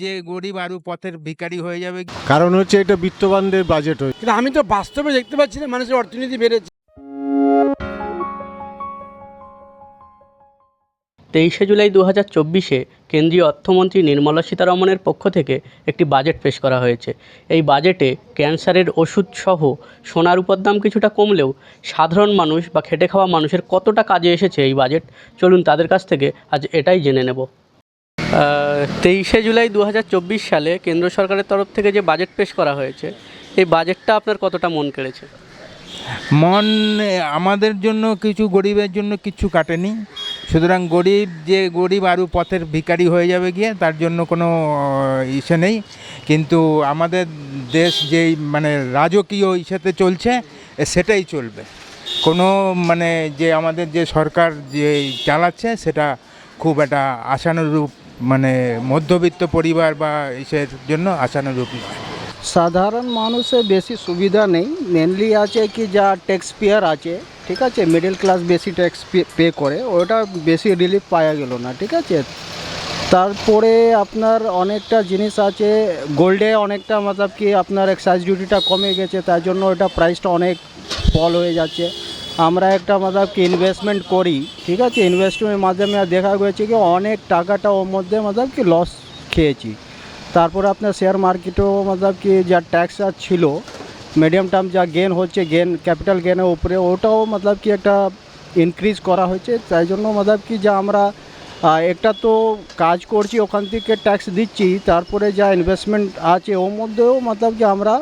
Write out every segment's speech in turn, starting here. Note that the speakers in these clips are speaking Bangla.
যে গরিব আরও পথের ভিখারি হয়ে যাবে। কারণ হচ্ছে এটা বিত্তবানদের বাজেট হয়েছে কিন্তু আমি তো বাস্তবে দেখতে পাচ্ছি না মানুষের অর্থনীতি বেড়েছে। তেইশে জুলাই দু হাজার চব্বিশে কেন্দ্রীয় অর্থমন্ত্রী নির্মলা সীতারমণের পক্ষ থেকে একটি বাজেট পেশ করা হয়েছে। এই বাজেটে ক্যান্সারের ওষুধ সহ সোনার উপর দাম কিছুটা কমলেও সাধারণ মানুষ বা খেটে খাওয়া মানুষের কতটা কাজে এসেছে এই বাজেট? চলুন তাদের কাছ থেকে আজ এটাই জেনে নেব। তেইশে জুলাই দু হাজার চব্বিশ সালে কেন্দ্র সরকারের তরফ থেকে যে বাজেট পেশ করা হয়েছে, এই বাজেটটা আপনার কতটা মন কেড়েছে? মন আমাদের জন্য কিছু, গরিবের জন্য কিছু কাটেনি। সুতরাং গরিব যে গরিব আরও পথের ভিখারি হয়ে যাবে গিয়ে, তার জন্য কোনো ইসে নেই। কিন্তু আমাদের দেশ যেই মানে রাজকীয় ইসেতে চলছে সেটাই চলবে। কোনো মানে যে আমাদের যে সরকার যে চালাচ্ছে, সেটা খুব একটা আশানুরূপ মানে মধ্যবিত্ত পরিবার বা ইসের জন্য আশানুরূপ নয়। সাধারণ মানুষের বেশি সুবিধা নেই। মেনলি আছে কি যা ট্যাক্স পেয়ার আছে, ঠিক আছে? মিডল ক্লাস বেশি ট্যাক্স পে করে, ওটা বেশি রিলিফ পাওয়া গেল না, ঠিক আছে? তারপরে আপনার অনেকটা জিনিস আছে গোল্ডে অনেকটা মতলব কি আপনার এক্সাইজ ডিউটিটা কমে গেছে, তার জন্য ওটা প্রাইসটা অনেক ফল হয়ে যাচ্ছে। আমরা একটা মতলব কি ইনভেস্টমেন্ট করি, ঠিক আছে? ইনভেস্টমেন্টের মাধ্যমে দেখা গেছে কি অনেক টাকাটা ওর মধ্যে মতলব কি লস খেয়েছি। তারপরে আপনার শেয়ার মার্কেটেও মতলব কি যা ট্যাক্স আর ছিল মিডিয়াম টার্ম যা গেন হচ্ছে গেন ক্যাপিটাল গেনের উপরে, ওটাও মতলব কি একটা ইনক্রিজ করা হয়েছে। তাই জন্য মতলব কি যা আমরা একটা তো কাজ করছি, ওখান থেকে ট্যাক্স দিচ্ছি, তারপরে যা ইনভেস্টমেন্ট আছে, ওর মধ্যেও মতলব কি আমরা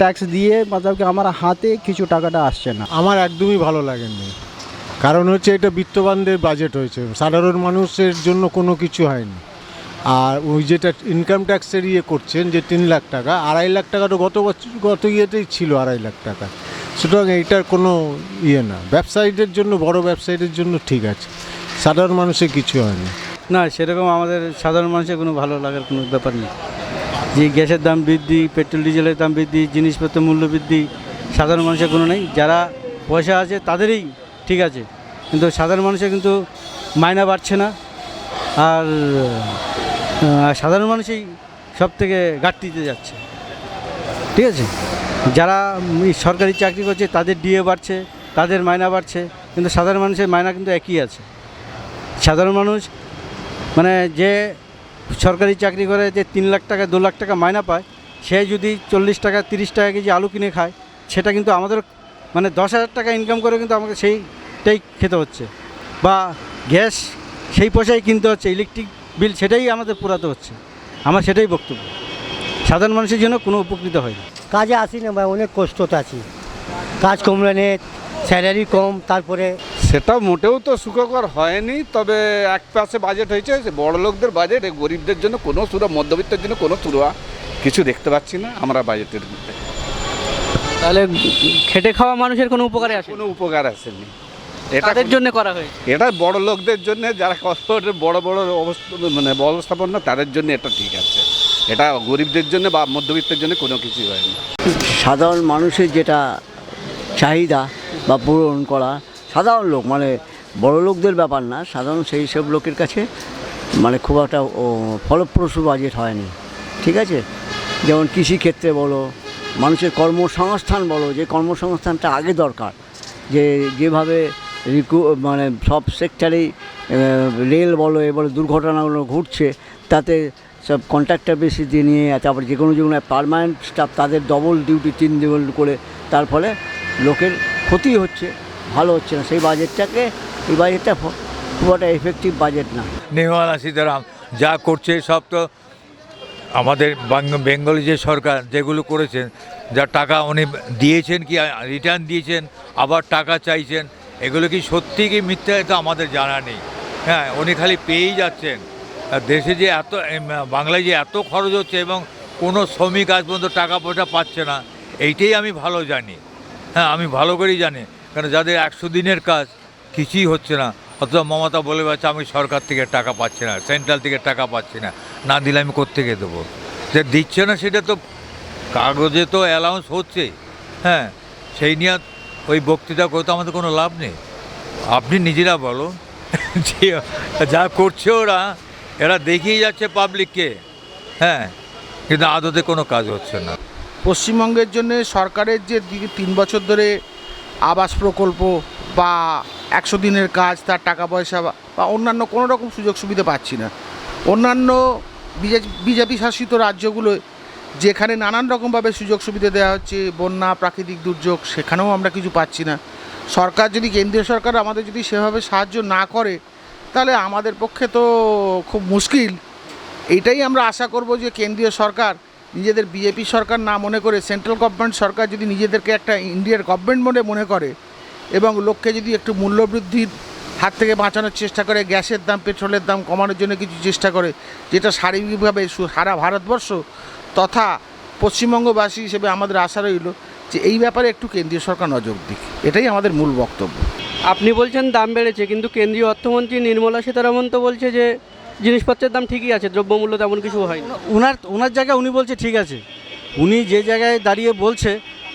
ট্যাক্স দিয়ে মতলব কি আমার হাতে কিছু টাকাটা আসছে না। আমার একদমই ভালো লাগেনি। কারণ হচ্ছে এটা বিত্তবানদের বাজেট হয়েছে। সাধারণ মানুষের জন্য কোনো কিছু হয়নি। আর ওই যেটা ইনকাম ট্যাক্সের ইয়ে করছেন যে তিন লাখ টাকা আড়াই লাখ টাকা তো গত বছর গত ইয়েতেই ছিল আড়াই লাখ টাকা। সুতরাং এইটার কোনো ইয়ে না। ব্যবসায়ীদের জন্য বড় ব্যবসায়ীদের জন্য ঠিক আছে। সাধারণ মানুষের কিছু হয়নি। না সেরকম আমাদের সাধারণ মানুষের কোনো ভালো লাগার কোনো ব্যাপার নেই। যে গ্যাসের দাম বৃদ্ধি, পেট্রোল, ডিজেলের দাম বৃদ্ধি, জিনিসপত্র মূল্য বৃদ্ধি, সাধারণ মানুষের কোনো নেই। যারা পয়সা আছে তাদেরই ঠিক আছে। কিন্তু সাধারণ মানুষের কিন্তু মায়না বাড়ছে না। আর সাধারণ মানুষই সব থেকে ঘাটতিতে যাচ্ছে। ঠিক আছে? যারা সরকারি চাকরি করছে তাদের ডিএ বাড়ছে, তাদের মায়না বাড়ছে, কিন্তু সাধারণ মানুষের মায়না কিন্তু একই আছে। সাধারণ মানুষ মানে যে সরকারি চাকরি করে যে তিন লাখ টাকা, দু লাখ টাকা মায়না পায়, সে যদি চল্লিশ টাকা, তিরিশ টাকা কেজি আলু কিনে খায়, সেটা কিন্তু আমাদের মানে দশ হাজার টাকা ইনকাম করে কিন্তু আমাকে সেইটাই খেতে হচ্ছে। বা গ্যাস সেই পয়সায় কিনতে হচ্ছে ইলেকট্রিক বিল সেটাই আমাদের পুরাতে হচ্ছে। আমার সেটাই বক্তব্য। সাধারণ মানুষের জন্য কোনো উপকৃত হয়নি কাজে আসি না ভাই, অনেক কষ্টতে আছি। কাজ কমলে স্যালারি কম, তারপরে সেটা মোটেও তো সুখকর হয়নি তবে এক পাশে বাজেট হয়েছে সে বড় লোকদের বাজেট এই গরিবদের জন্য কোনো সুরা মধ্যবিত্তের জন্য কোনো সুরা কিছু দেখতে পাচ্ছি না আমরা বাজেটের মধ্যে। তাহলে খেটে খাওয়া মানুষের কোনো উপকারে আসে কোনো উপকার আসেনি। এটা তাদের জন্য করা হয়েছে? এটা বড় লোকদের জন্য যারা কষ্ট বড় বড় অবস্থা মানে ব্যবস্থাপনা তাদের জন্য এটা ঠিক আছে। এটা গরিবদের জন্য বা মধ্যবিত্তের জন্য কোনো কিছুই হয়নি। সাধারণ মানুষের যেটা চাহিদা বা পূরণ করা সাধারণ লোক মানে বড় লোকদের ব্যাপার না, সাধারণ সেই সব লোকের কাছে মানে খুব একটা ফলপ্রসূ বাজেট হয়নি, ঠিক আছে? যেমন কৃষিক্ষেত্রে বলো, মানুষের কর্মসংস্থান বলো, যে কর্মসংস্থানটা আগে দরকার, যে যেভাবে রিকু মানে সব সেক্টরেই রেল বলো এ বলো দুর্ঘটনাগুলো ঘটছে, তাতে সব কন্ট্রাক্টর বেশি দিয়ে নিয়ে, তারপরে যে কোনো যে কোনো পারমানেন্ট স্টাফ তাদের ডবল ডিউটি তিন ডবল করে, তার ফলে লোকের ক্ষতি হচ্ছে। ভালো হচ্ছে না, সেই বাজেটটাকে, এই বাজেটটা খুব একটা এফেক্টিভ বাজেট না। নির্মলা সীতারাম যা করছে, সব তো আমাদের বেঙ্গলি যে সরকার যেগুলো করেছেন, যা টাকা উনি দিয়েছেন কি রিটার্ন দিয়েছেন, আবার টাকা চাইছেন, এগুলো কি সত্যি কি মিথ্যা এটা আমাদের জানা নেই। হ্যাঁ উনি খালি পেয়েই যাচ্ছেন। দেশে যে এত বাংলায় যে এত খরচ হচ্ছে এবং কোনো শ্রমিক আজ পর্যন্ত টাকা পয়সা পাচ্ছে না, এইটাই আমি ভালো জানি। হ্যাঁ আমি ভালো করেই জানি। কারণ যাদের একশো দিনের কাজ, কিছুই হচ্ছে না। অথবা মমতা বলে পাচ্ছে আমি সরকার থেকে টাকা পাচ্ছি না, সেন্ট্রাল থেকে টাকা পাচ্ছি না না দিলে আমি কোত্থেকে দেবো? যে দিচ্ছে না সেটা তো কাগজে তো অ্যালাউন্স হচ্ছে। হ্যাঁ সেই নিয়ে ওই বক্তৃতা করে তো আমাদের কোনো লাভ নেই। আপনি নিজেরা বলো। যে যা করছে ওরা, এরা দেখিয়ে যাচ্ছে পাবলিককে হ্যাঁ কিন্তু আদতে কোনো কাজ হচ্ছে না। পশ্চিমবঙ্গের জন্য সরকারের যে তিন বছর ধরে আবাস প্রকল্প বা একশো দিনের কাজ, তার টাকা পয়সা বা- অন্যান্য কোনো রকম সুযোগ সুবিধা পাচ্ছি না। অন্যান্য বিজেপি শাসিত রাজ্যগুলো যেখানে নানান রকমভাবে সুযোগ সুবিধা দেওয়া হচ্ছে, বন্যা, প্রাকৃতিক দুর্যোগ, সেখানেও আমরা কিছু পাচ্ছি না। সরকার যদি, কেন্দ্রীয় সরকার আমাদের যদি সেভাবে সাহায্য না করে, তাহলে আমাদের পক্ষে তো খুব মুশকিল। এটাই আমরা আশা করব যে কেন্দ্রীয় সরকার নিজেদের বিজেপি সরকার না মনে করে সেন্ট্রাল গভর্নমেন্ট সরকার যদি নিজেদেরকে একটা ইন্ডিয়ার গভর্নমেন্ট মনে মনে করে এবং লোককে যদি একটু মূল্যবৃদ্ধির হাত থেকে বাঁচানোর চেষ্টা করে, গ্যাসের দাম, পেট্রোলের দাম কমানোর জন্য কিছু চেষ্টা করে, যেটা শারীরিকভাবে সারা ভারতবর্ষ তথা পশ্চিমবঙ্গবাসী হিসেবে আমাদের আশা রইল যে এই ব্যাপারে একটু কেন্দ্রীয় সরকার নজর দিক। এটাই আমাদের মূল বক্তব্য। আপনি বলছেন দাম বেড়েছে, কিন্তু কেন্দ্রীয় অর্থমন্ত্রী নির্মলা সীতারামন তো বলছে যে জিনিসপত্রের দাম ঠিকই আছে দ্রব্যমূল্য তেমন কিছু হয়নি। ওনার ওনার জায়গায় উনি বলছে ঠিক আছে। উনি যে জায়গায় দাঁড়িয়ে বলছে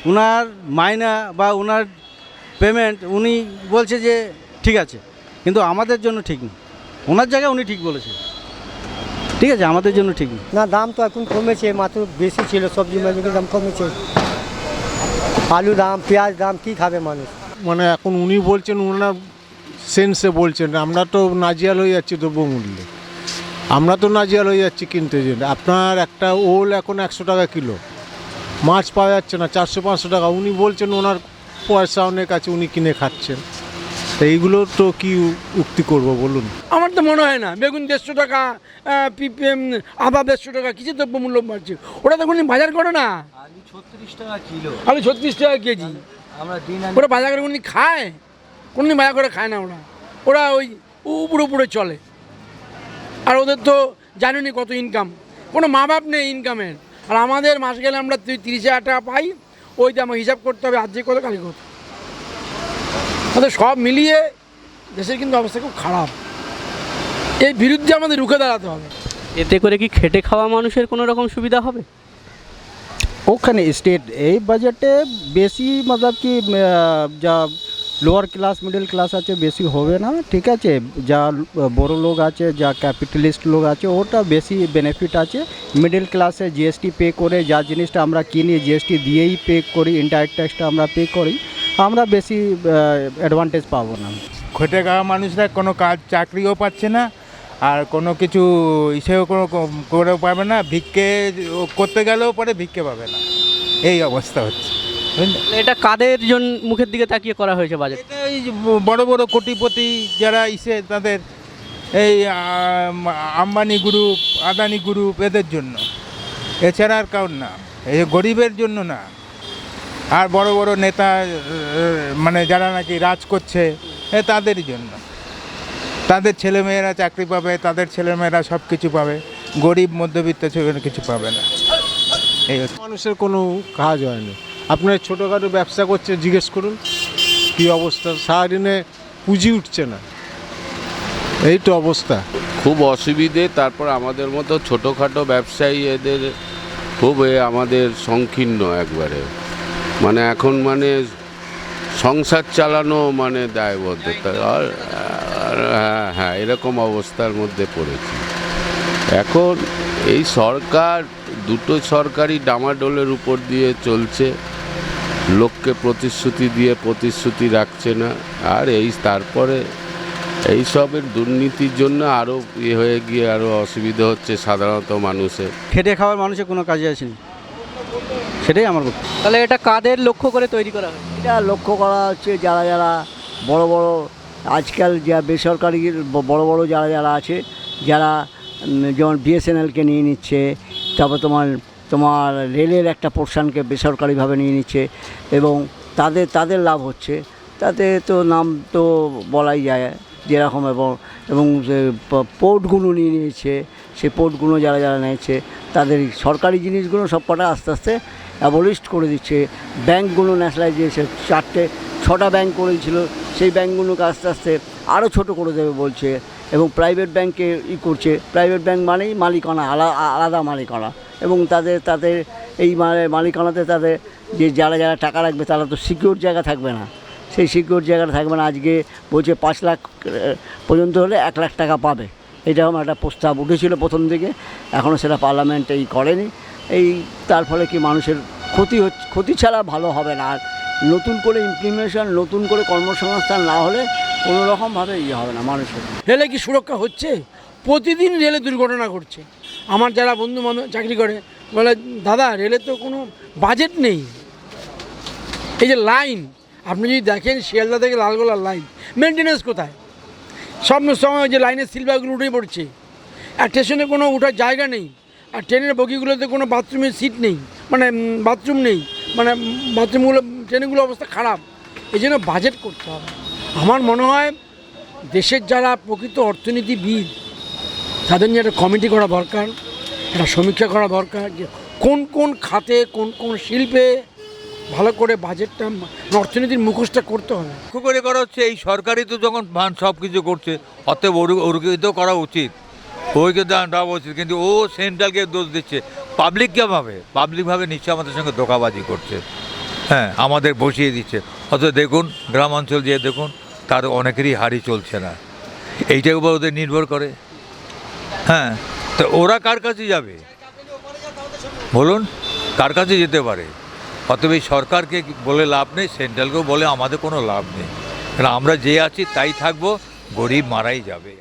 ওনার মাইনা বা ওনার পেমেন্ট উনি বলছে যে ঠিক আছে কিন্তু আমাদের জন্য ঠিক না। ওনার জায়গায় উনি ঠিক বলেছে। ঠিক আছে আমাদের জন্য ঠিক না। না দাম তো এখন কমেছে মাত্র বেশি ছিল সবজি মাঝে দাম কমেছে। আলু দাম পেঁয়াজ দাম কি খাবে মানুষ? মানে এখন উনি বলছেন ওনার সেন্সে বলছেন আমরা তো নাজিয়াল হয়ে যাচ্ছি দ্রব্যমূল্যে। আমরা তো নাজিয়াল হয়ে যাচ্ছি কিনতে জন্য আপনার একটা ওল এখন একশো টাকা কিলো। মাছ পাওয়া যাচ্ছে না চারশো পাঁচশো টাকা। উনি বলছেন ওনার পয়সা অনেক আছে উনি কিনে খাচ্ছেন। তো এইগুলো তো কি উক্তি করব বলুন? আমার তো মনে হয় না বেগুন দেড়শো টাকা আদা দেড়শো টাকা কিছু দ্রব্যমূল্য বাড়ছে? ওরা তো কোনো বাজার করে না? আলু ছত্রিশ টাকা কিলো। আলু ছত্রিশ টাকা কেজি। আমরা দিন ওরা বাজার করে কোনো খায়? কোনো বাজার করে খায় না ওরা। ওরা ওই উপরে উপরে চলে। আর ওদের তো জানেনি কত ইনকাম কোনো মা বাপ নেই ইনকামের আর আমাদের মাস গেলে আমরা তুই তিরিশ হাজার টাকা পাই ওইটা আমার হিসাব করতে হবে আজকে কত কালকে কত। আমাদের সব মিলিয়ে দেশের কিন্তু অবস্থা খুব খারাপ। এর বিরুদ্ধে আমাদের রুখে দাঁড়াতে হবে। এতে করে কি খেটে খাওয়া মানুষের কোনো রকম সুবিধা হবে? ওখানে স্টেট এই বাজেটে বেশি মতলব কি যা লোয়ার ক্লাস মিডল ক্লাস আছে, বেশি হবে না, ঠিক আছে? যা বড় লোক আছে, যা ক্যাপিটালিস্ট লোক আছে, ওটা বেশি বেনিফিট আছে। মিডল ক্লাসে জিএসটি পে করে, যা জিনিসটা আমরা কিনি জিএসটি দিয়েই পে করি ইনডাইরেক্ট ট্যাক্সটা আমরা পে করি, আমরা বেশি অ্যাডভান্টেজ পাবো না। খেটে খাওয়া মানুষরা কোনো কাজ, চাকরিও পাচ্ছে না, আর কোনো কিছু ইসেও কোনো করেও পাবে না, ভিক্ষে করতে গেলেও পরে ভিক্ষে পাবে না। এই অবস্থা হচ্ছে। এটা কাদের জন মুখের দিকে তাকিয়ে করা হয়েছে বাজেট? এটা এই বড় বড় কোটিপতি যারা ইসে তাদের এই আম্বানি গ্রুপ আদানি গ্রুপ এদের জন্য। এছাড়া আর কারণ না। এই গরিবের জন্য না। আর বড় বড় নেতা মানে যারা নাকি রাজ করছে এ তাদের জন্য। তাদের ছেলেমেয়েরা চাকরি পাবে তাদের ছেলেমেয়েরা সব কিছু পাবে। গরিব মধ্যবিত্ত কিছু পাবে না। এই মানুষের কোনো কাজ হয়নি আপনার ছোটোখাটো ব্যবসা করছে, জিজ্ঞেস করুন। কী অবস্থা? সারাদিনে পুঁজি উঠছে না। এই তো অবস্থা। খুব অসুবিধে, তারপর আমাদের মতো ছোটোখাটো ব্যবসায়ী এদের খুব আমাদের সংকীর্ণ একবারে। মানে এখন মানে সংসার চালানো মানে দায়বদ্ধতা। আর হ্যাঁ হ্যাঁ এরকম অবস্থার মধ্যে পড়েছি। এখন এই সরকার, দুটো সরকারি ডামাডোলের উপর দিয়ে চলছে। লোককে প্রতিশ্রুতি দিয়ে প্রতিশ্রুতি রাখছে না। আর এই তারপরে এইসবের দুর্নীতির জন্য আরও ইয়ে হয়ে গিয়ে আরও অসুবিধা হচ্ছে সাধারণত মানুষের। খেটে খাওয়ার মানুষের কোনো কাজে আসেনি। সেটাই আমার তাহলে এটা কাদের লক্ষ্য করে তৈরি করা হয়? এটা লক্ষ্য করা হচ্ছে যারা যারা বড় বড় আজকাল যা বেসরকারি বড় বড় যারা যারা আছে যারা যেমন বিএসএনএলকে নিয়ে নিচ্ছে তারপর তোমার তোমার রেলের একটা পোর্শনকে বেসরকারিভাবে নিয়ে নিচ্ছে এবং তাদের তাদের লাভ হচ্ছে। তাতে তো নাম তো বলাই যায় যেরকম এবং এবং পোর্টগুলো নিয়ে নিয়েছে সেই পোর্টগুলো যারা যারা নিয়েছে, তাদের সরকারি জিনিসগুলো সব কটা আস্তে আস্তে অ্যাবলিস্ট করে দিচ্ছে। ব্যাঙ্কগুলো ন্যাশনালাইজেশন চারটে, ছটা ব্যাঙ্ক করেছিল, সেই ব্যাঙ্কগুলোকে আস্তে আস্তে আরও ছোট করে দেবে বলছে এবং প্রাইভেট ব্যাঙ্কে ই করছে। প্রাইভেট ব্যাঙ্ক মানেই মালিকানা, আলা- আলাদা মালিকানা। এবং তাদের তাদের এই মানে মালিকানাতে তাদের যে যারা যারা টাকা রাখবে তারা তো সিকিউর জায়গা থাকবে না। সেই সিকিউর জায়গাটা থাকবে না। আজকে বলছে পাঁচ লাখ, পর্যন্ত হলে এক লাখ টাকা পাবে। এরকম একটা প্রস্তাব উঠেছিল প্রথম দিকে। এখনও সেটা পার্লামেন্ট এই করেনি। এই, তার ফলে কি মানুষের ক্ষতি হচ্ছে, ক্ষতি ছাড়া ভালো হবে না। আর নতুন করে ইমপ্লিমেশন নতুন করে কর্মসংস্থান না হলে কোনো রকমভাবে ইয়ে হবে না মানুষের। রেলে কি সুরক্ষা হচ্ছে? প্রতিদিন রেলে দুর্ঘটনা ঘটছে। আমার যারা বন্ধু বান্ধব চাকরি করে, বলে, দাদা, রেলের তো কোনো বাজেট নেই। এই যে লাইন আপনি যদি দেখেন শিয়ালদা থেকে লালগোলার লাইন মেনটেনেন্স কোথায়? সব সময় যে লাইনের সিলভারগুলো উঠে পড়ছে। আর স্টেশনে কোনো ওঠার জায়গা নেই। আর ট্রেনের বগিগুলোতে কোনো বাথরুমের সিট নেই। মানে বাথরুম নেই। মানে বাথরুমগুলো ট্রেনগুলো অবস্থা খারাপ। এই জন্য বাজেট করতে হবে। আমার মনে হয় দেশের যারা প্রকৃত অর্থনীতিবিদ তাদের নিয়ে একটা কমিটি করা দরকার, একটা সমীক্ষা করা দরকার যে কোন কোন খাতে, কোন কোন শিল্পে ভালো করে বাজেটটা অর্থনীতির মুখোশটা করতে হবে। লক্ষ্য করে করা হচ্ছে, এই সরকারই তো যখন সব কিছু করছে, অতএব ওর- ওরকে তো করা উচিত। ওইকে দেওয়া উচিত, কিন্তু ও সেন্ট্রালকে দোষ দিচ্ছে। পাবলিক ভাবে? পাবলিকভাবে নিশ্চয়ই আমাদের সঙ্গে ধোকাবাজি করছে। হ্যাঁ আমাদের বসিয়ে দিচ্ছে। অথচ দেখুন গ্রাম অঞ্চল দিয়ে দেখুন, তার অনেকেরই হাড়ি চলছে না। এইটার উপর ওদের নির্ভর করে। হ্যাঁ তো ওরা কার কাছে যাবে? বলুন, কার কাছে যেতে পারে? অতএব এই সরকারকে বলে লাভ নেই, সেন্ট্রালকেও বলে আমাদের কোনো লাভ নেই। কারণ আমরা যে আছি তাই থাকব, গরিব মারাই যাবে।